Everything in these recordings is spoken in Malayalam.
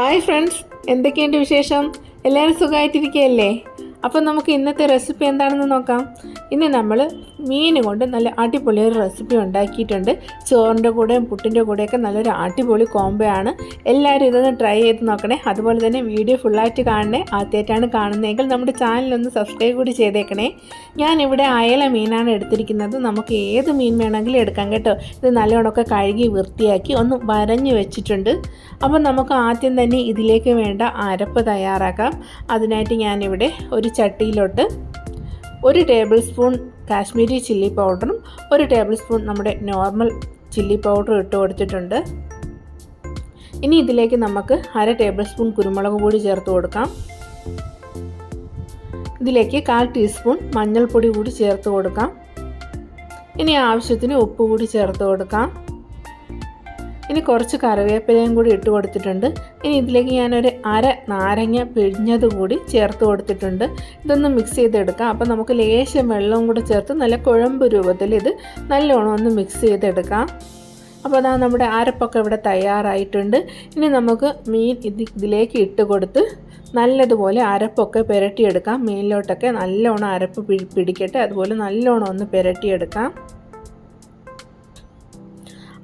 ഹായ് ഫ്രണ്ട്സ് എന്തൊക്കെയുണ്ട് വിശേഷം? എല്ലാവരും സുഖമായിട്ടിരിക്കുകയല്ലേ? അപ്പോൾ നമുക്ക് ഇന്നത്തെ റെസിപ്പി എന്താണെന്ന് നോക്കാം. ഇന്ന് നമ്മൾ മീൻ കൊണ്ട് നല്ല അടിപൊളി ഒരു റെസിപ്പി ഉണ്ടാക്കിയിട്ടുണ്ട്. ചോറിന്റെ കൂടെയും പുട്ടിന്റെ കൂടെയൊക്കെ നല്ലൊരു അടിപൊളി കോംബോ ആണ്. എല്ലാവരും ഇതൊന്ന് ട്രൈ ചെയ്ത് നോക്കണേ. അതുപോലെ തന്നെ വീഡിയോ ഫുള്ളായിട്ട് കാണണേ. ആദ്യമായിട്ടാണ് കാണുന്നതെങ്കിൽ നമ്മുടെ ചാനലൊന്ന് സബ്സ്ക്രൈബ് കൂടി ചെയ്തേക്കണേ. ഞാനിവിടെ അയല മീനാണ് എടുത്തിരിക്കുന്നത്. നമുക്ക് ഏത് മീൻ വേണമെങ്കിലും എടുക്കാം കേട്ടോ. ഇത് നല്ലോണമൊക്കെ കഴുകി വൃത്തിയാക്കി ഒന്ന് വരഞ്ഞ് വെച്ചിട്ടുണ്ട്. അപ്പം നമുക്ക് ആദ്യം തന്നെ ഇതിലേക്ക് വേണ്ട അരപ്പ് തയ്യാറാക്കാം. അതിനായിട്ട് ഞാനിവിടെ ഒരു ചട്ടിയിലോട്ട് ഒരു ടേബിൾ സ്പൂൺ കാശ്മീരി ചില്ലി പൗഡറും ഒരു ടേബിൾ സ്പൂൺ നമ്മുടെ നോർമൽ ചില്ലി പൗഡറും ഇട്ട് കൊടുത്തിട്ടുണ്ട്. ഇനി ഇതിലേക്ക് നമുക്ക് അര ടേബിൾ സ്പൂൺ കുരുമുളക് പൊടി ചേർത്ത് കൊടുക്കാം. ഇതിലേക്ക് കാൽ ടീസ്പൂൺ മഞ്ഞൾപ്പൊടി കൂടി ചേർത്ത് കൊടുക്കാം. ഇനി ആവശ്യത്തിന് ഉപ്പ് കൂടി ചേർത്ത് കൊടുക്കാം. ഇനി കുറച്ച് കറിവേപ്പിലയും കൂടി ഇട്ട് കൊടുത്തിട്ടുണ്ട്. ഇനി ഇതിലേക്ക് ഞാനൊരു അര നാരങ്ങ പിഴിഞ്ഞത് കൂടി ചേർത്ത് കൊടുത്തിട്ടുണ്ട്. ഇതൊന്ന് മിക്സ് ചെയ്തെടുക്കാം. അപ്പോൾ നമുക്ക് ലേശം വെള്ളവും കൂടി ചേർത്ത് നല്ല കുഴമ്പ് രൂപത്തിൽ ഇത് നല്ലോണം ഒന്ന് മിക്സ് ചെയ്തെടുക്കാം. അപ്പോൾ അതാ നമ്മുടെ അരപ്പൊക്കെ ഇവിടെ തയ്യാറായിട്ടുണ്ട്. ഇനി നമുക്ക് മീൻ ഇത് ഇതിലേക്ക് ഇട്ട് കൊടുത്ത് നല്ലതുപോലെ അരപ്പൊക്കെ പുരട്ടിയെടുക്കാം. മീനിലോട്ടൊക്കെ നല്ലോണം അരപ്പ് പിടിക്കട്ടെ. അതുപോലെ നല്ലോണം ഒന്ന് പുരട്ടിയെടുക്കാം.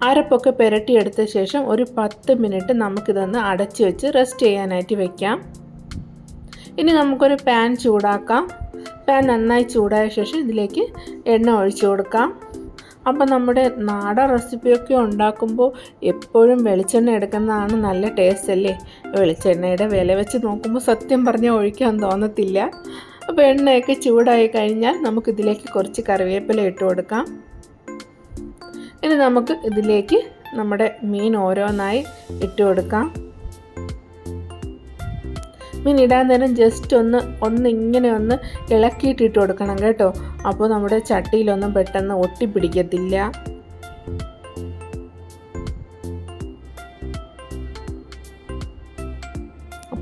അരപ്പൊക്കെ പുരട്ടിയെടുത്ത ശേഷം ഒരു പത്ത് മിനിറ്റ് നമുക്കിതൊന്ന് അടച്ചു വെച്ച് റെസ്റ്റ് ചെയ്യാനായിട്ട് വെക്കാം. ഇനി നമുക്കൊരു പാൻ ചൂടാക്കാം. പാൻ നന്നായി ചൂടായ ശേഷം ഇതിലേക്ക് എണ്ണ ഒഴിച്ചു കൊടുക്കാം. അപ്പോൾ നമ്മുടെ നാടൻ റെസിപ്പിയൊക്കെ ഉണ്ടാക്കുമ്പോൾ എപ്പോഴും വെളിച്ചെണ്ണ എടുക്കുന്നതാണ് നല്ല ടേസ്റ്റ് അല്ലേ? വെളിച്ചെണ്ണയുടെ വില വെച്ച് നോക്കുമ്പോൾ സത്യം പറഞ്ഞാൽ ഒഴിക്കാൻ തോന്നത്തില്ല. അപ്പോൾ എണ്ണയൊക്കെ ചൂടായി കഴിഞ്ഞാൽ നമുക്കിതിലേക്ക് കുറച്ച് കറിവേപ്പില ഇട്ട് കൊടുക്കാം. ഇനി നമുക്ക് ഇതിലേക്ക് നമ്മുടെ മീൻ ഓരോന്നായി ഇട്ട് കൊടുക്കാം. മീൻ ഇടാൻ നേരം ജസ്റ്റ് ഒന്ന് ഒന്ന് ഇങ്ങനെ ഒന്ന് ഇളക്കിയിട്ട് ഇട്ട് കൊടുക്കണം കേട്ടോ. അപ്പോൾ നമ്മുടെ ചട്ടിയിലൊന്നും പെട്ടെന്ന് ഒട്ടിപ്പിടിക്കത്തില്ല.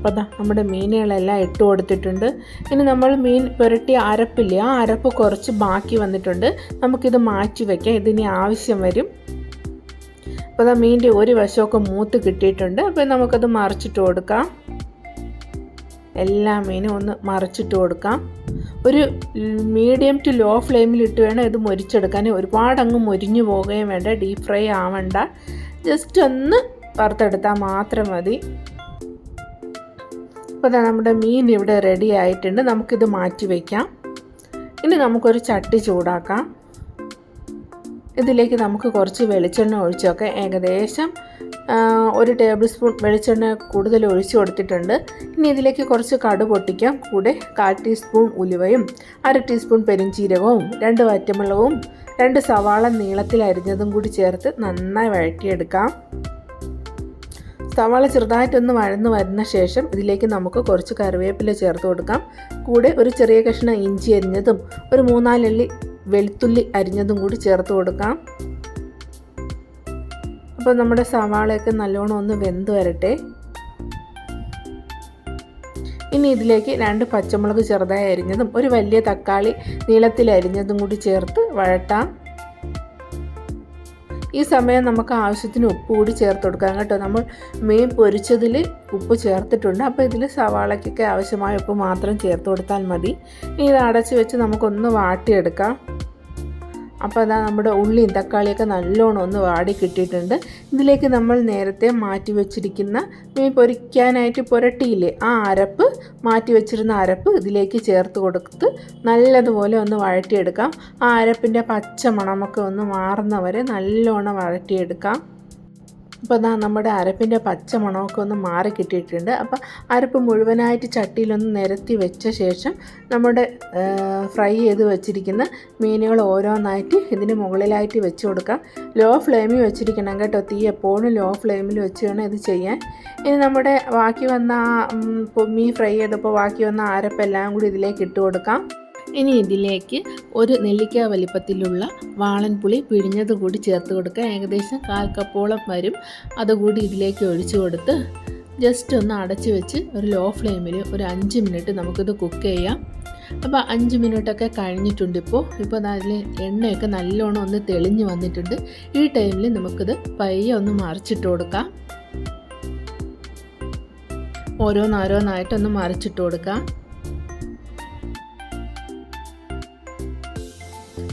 അപ്പോൾ നമ്മുടെ മീനുകളെല്ലാം ഇട്ട് കൊടുത്തിട്ടുണ്ട്. ഇനി നമ്മൾ മീൻ പുരട്ടി അരപ്പില്ലേ ആ അരപ്പ് കുറച്ച് ബാക്കി വന്നിട്ടുണ്ട്. നമുക്കിത് മാറ്റി വയ്ക്കാം ഇതിനി ആവശ്യം വരും. അപ്പോൾ ആ മീന്റെ ഒരു വശമൊക്കെ മൂത്ത് കിട്ടിയിട്ടുണ്ട്. അപ്പോൾ നമുക്കത് മറിച്ചിട്ട് കൊടുക്കാം. എല്ലാ മീനും ഒന്ന് മറിച്ചിട്ട് കൊടുക്കാം. ഒരു മീഡിയം ടു ലോ ഫ്ലെയിമിൽ ഇട്ട് വേണം ഇത് മൊരിച്ചെടുക്കാൻ. ഒരുപാട് അങ്ങ് മൊരിഞ്ഞു പോവുകയും വേണ്ട ഡീപ്പ് ഫ്രൈ ആവണ്ട. ജസ്റ്റ് ഒന്ന് വറുത്തെടുത്താൽ മാത്രം മതി. അപ്പോൾ നമ്മുടെ മീൻ ഇവിടെ റെഡി ആയിട്ടുണ്ട്. നമുക്കിത് മാറ്റി വയ്ക്കാം ഇനി നമുക്കൊരു ചട്ടി ചൂടാക്കാം. ഇതിലേക്ക് നമുക്ക് കുറച്ച് വെളിച്ചെണ്ണ ഒഴിച്ചൊക്കെ ഏകദേശം ഒരു ടേബിൾ സ്പൂൺ വെളിച്ചെണ്ണ കൂടുതൽ ഒഴിച്ച് കൊടുത്തിട്ടുണ്ട്. ഇനി ഇതിലേക്ക് കുറച്ച് കടു പൊട്ടിക്കാം. കൂടെ കാൽ ടീസ്പൂൺ ഉലുവയും അര ടീസ്പൂൺ പെരിഞ്ചീരകവും രണ്ട് വറ്റമുളകും രണ്ട് സവാള നീളത്തിൽ അരിഞ്ഞതും കൂടി ചേർത്ത് നന്നായി വഴറ്റിയെടുക്കാം. സവാള ചെറുതായിട്ടൊന്ന് വഴന്ന് വരുന്ന ശേഷം ഇതിലേക്ക് നമുക്ക് കുറച്ച് കറിവേപ്പില ചേർത്ത് കൊടുക്കാം. കൂടെ ഒരു ചെറിയ കഷ്ണം ഇഞ്ചി അരിഞ്ഞതും ഒരു മൂന്നാലള്ളി വെളുത്തുള്ളി അരിഞ്ഞതും കൂടി ചേർത്ത് കൊടുക്കാം. അപ്പോൾ നമ്മുടെ സവാളയൊക്കെ നല്ലോണം ഒന്ന് വെന്ത് വരട്ടെ. ഇനി ഇതിലേക്ക് രണ്ട് പച്ചമുളക് ചെറുതായി അരിഞ്ഞതും ഒരു വലിയ തക്കാളി നീളത്തിൽ അരിഞ്ഞതും കൂടി ചേർത്ത് വഴട്ടാം. ഈ സമയം നമുക്ക് ആവശ്യത്തിന് ഉപ്പ് കൂടി ചേർത്ത് കൊടുക്കാം കേട്ടോ. നമ്മൾ മീൻ പൊരിച്ചതിൽ ഉപ്പ് ചേർത്തിട്ടുണ്ട്. അപ്പോൾ ഇതിൽ സവാളയ്ക്കൊക്കെ ആവശ്യമായ ഉപ്പ് മാത്രം ചേർത്ത് കൊടുത്താൽ മതി. ഇത് അടച്ച് വെച്ച് നമുക്കൊന്ന് വാട്ടിയെടുക്കാം. അപ്പോൾ അതാ നമ്മുടെ ഉള്ളിയും തക്കാളിയൊക്കെ നല്ലോണം ഒന്ന് വാടി കിട്ടിയിട്ടുണ്ട്. ഇതിലേക്ക് നമ്മൾ നേരത്തെ മാറ്റി വെച്ചിരിക്കുന്ന ഈ പൊരിക്കാനായിട്ട് പുരട്ടിയില്ലേ ആ അരപ്പ് മാറ്റി വെച്ചിരുന്ന അരപ്പ് ഇതിലേക്ക് ചേർത്ത് കൊടുത്ത് നല്ലതുപോലെ ഒന്ന് വഴറ്റിയെടുക്കാം. ആ അരപ്പിന്റെ പച്ച മണമൊക്കെ ഒന്ന് മാറുന്നവരെ നല്ലോണം വഴറ്റിയെടുക്കാം. അപ്പോൾ അതാ നമ്മുടെ അരപ്പിന്റെ പച്ച മണമൊക്കെ ഒന്ന് മാറി കിട്ടിയിട്ടുണ്ട്. അപ്പോൾ അരപ്പ് മുഴുവനായിട്ട് ചട്ടിയിലൊന്ന് നിരത്തി വെച്ച ശേഷം നമ്മുടെ ഫ്രൈ ചെയ്ത് വെച്ചിരിക്കുന്ന മീനുകൾ ഓരോന്നായിട്ട് ഇതിന് മുകളിലായിട്ട് വെച്ച് കൊടുക്കാം. ലോ ഫ്ലെയിമിൽ വെച്ചിരിക്കണം കേട്ടോ. തീ എപ്പോഴും ലോ ഫ്ലെയിമിൽ വെച്ച് വേണം ഇത് ചെയ്യാൻ. ഇനി നമ്മുടെ ബാക്കി വന്ന മീൻ ഫ്രൈ ചെയ്തപ്പോൾ ബാക്കി വന്ന അരപ്പെല്ലാം കൂടി ഇതിലേക്ക് ഇട്ട് കൊടുക്കാം. ഇനി ഇതിലേക്ക് ഒരു നെല്ലിക്ക വലിപ്പത്തിലുള്ള വാളൻപുളി പിഴിഞ്ഞത് കൂടി ചേർത്ത് കൊടുക്കുക. ഏകദേശം കാൽ കപ്പോളം വരും. അതുകൂടി ഇതിലേക്ക് ഒഴിച്ചു കൊടുത്ത് ജസ്റ്റ് ഒന്ന് അടച്ചു വെച്ച് ഒരു ലോ ഫ്ലെയിമിൽ ഒരു അഞ്ച് മിനിറ്റ് നമുക്കിത് കുക്ക് ചെയ്യാം. അപ്പോൾ അഞ്ച് മിനിറ്റൊക്കെ കഴിഞ്ഞിട്ടുണ്ട് ഇപ്പോൾ ഇപ്പോൾ അതിൽ എണ്ണയൊക്കെ നല്ലോണം ഒന്ന് തെളിഞ്ഞ് വന്നിട്ടുണ്ട്. ഈ ടൈമിൽ നമുക്കിത് പയ്യെ ഒന്ന് മറിച്ചിട്ട് കൊടുക്കാം. ഓരോന്നോരോന്നായിട്ടൊന്ന് മറിച്ചിട്ട് കൊടുക്കാം.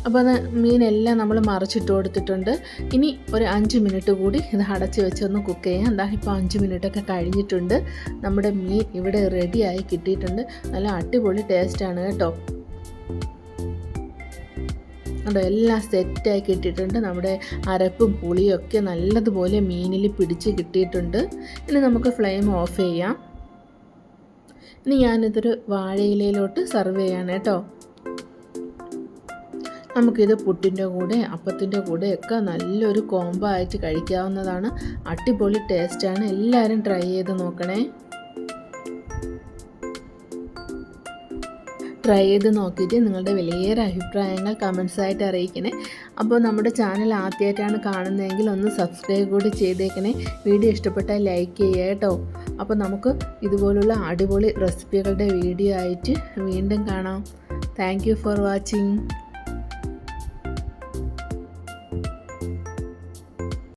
അപ്പോൾ അത് മീനെല്ലാം നമ്മൾ മറിച്ചിട്ട് കൊടുത്തിട്ടുണ്ട്. ഇനി ഒരു അഞ്ച് മിനിറ്റ് കൂടി ഇത് അടച്ച് വെച്ചൊന്ന് കുക്ക് ചെയ്യാം. എന്താ ഇപ്പോൾ അഞ്ച് മിനിറ്റൊക്കെ കഴിഞ്ഞിട്ടുണ്ട്. നമ്മുടെ മീൻ ഇവിടെ റെഡിയായി കിട്ടിയിട്ടുണ്ട്. നല്ല അടിപൊളി ടേസ്റ്റാണ് കേട്ടോ. അതോ എല്ലാം സെറ്റായി കിട്ടിയിട്ടുണ്ട്. നമ്മുടെ അരപ്പും പുളിയും ഒക്കെ നല്ലതുപോലെ മീനിൽ പിടിച്ച് കിട്ടിയിട്ടുണ്ട്. ഇനി നമുക്ക് ഫ്ലെയിം ഓഫ് ചെയ്യാം. ഇനി ഞാനിതൊരു വാഴയിലയിലോട്ട് സെർവ് ചെയ്യാണ് കേട്ടോ. നമുക്കിത് പുട്ടിന്റെ കൂടെ അപ്പത്തിന്റെ കൂടെ ഒക്കെ നല്ലൊരു കോംബോ ആയിട്ട് കഴിക്കാവുന്നതാണ്. അടിപൊളി ടേസ്റ്റാണ് എല്ലാവരും ട്രൈ ചെയ്ത് നോക്കണേ. ട്രൈ ചെയ്ത് നോക്കിയിട്ട് നിങ്ങളുടെ വിലയേറെ അഭിപ്രായങ്ങൾ കമൻസായിട്ട് അറിയിക്കണേ. അപ്പോൾ നമ്മുടെ ചാനൽ ആദ്യമായിട്ടാണ് കാണുന്നതെങ്കിൽ ഒന്ന് സബ്സ്ക്രൈബ് കൂടി ചെയ്തേക്കണേ. വീഡിയോ ഇഷ്ടപ്പെട്ടാൽ ലൈക്ക് ചെയ്യുക കേട്ടോ. അപ്പോൾ നമുക്ക് ഇതുപോലുള്ള അടിപൊളി റെസിപ്പികളുടെ വീഡിയോ ആയിട്ട് വീണ്ടും കാണാം. Thank for watching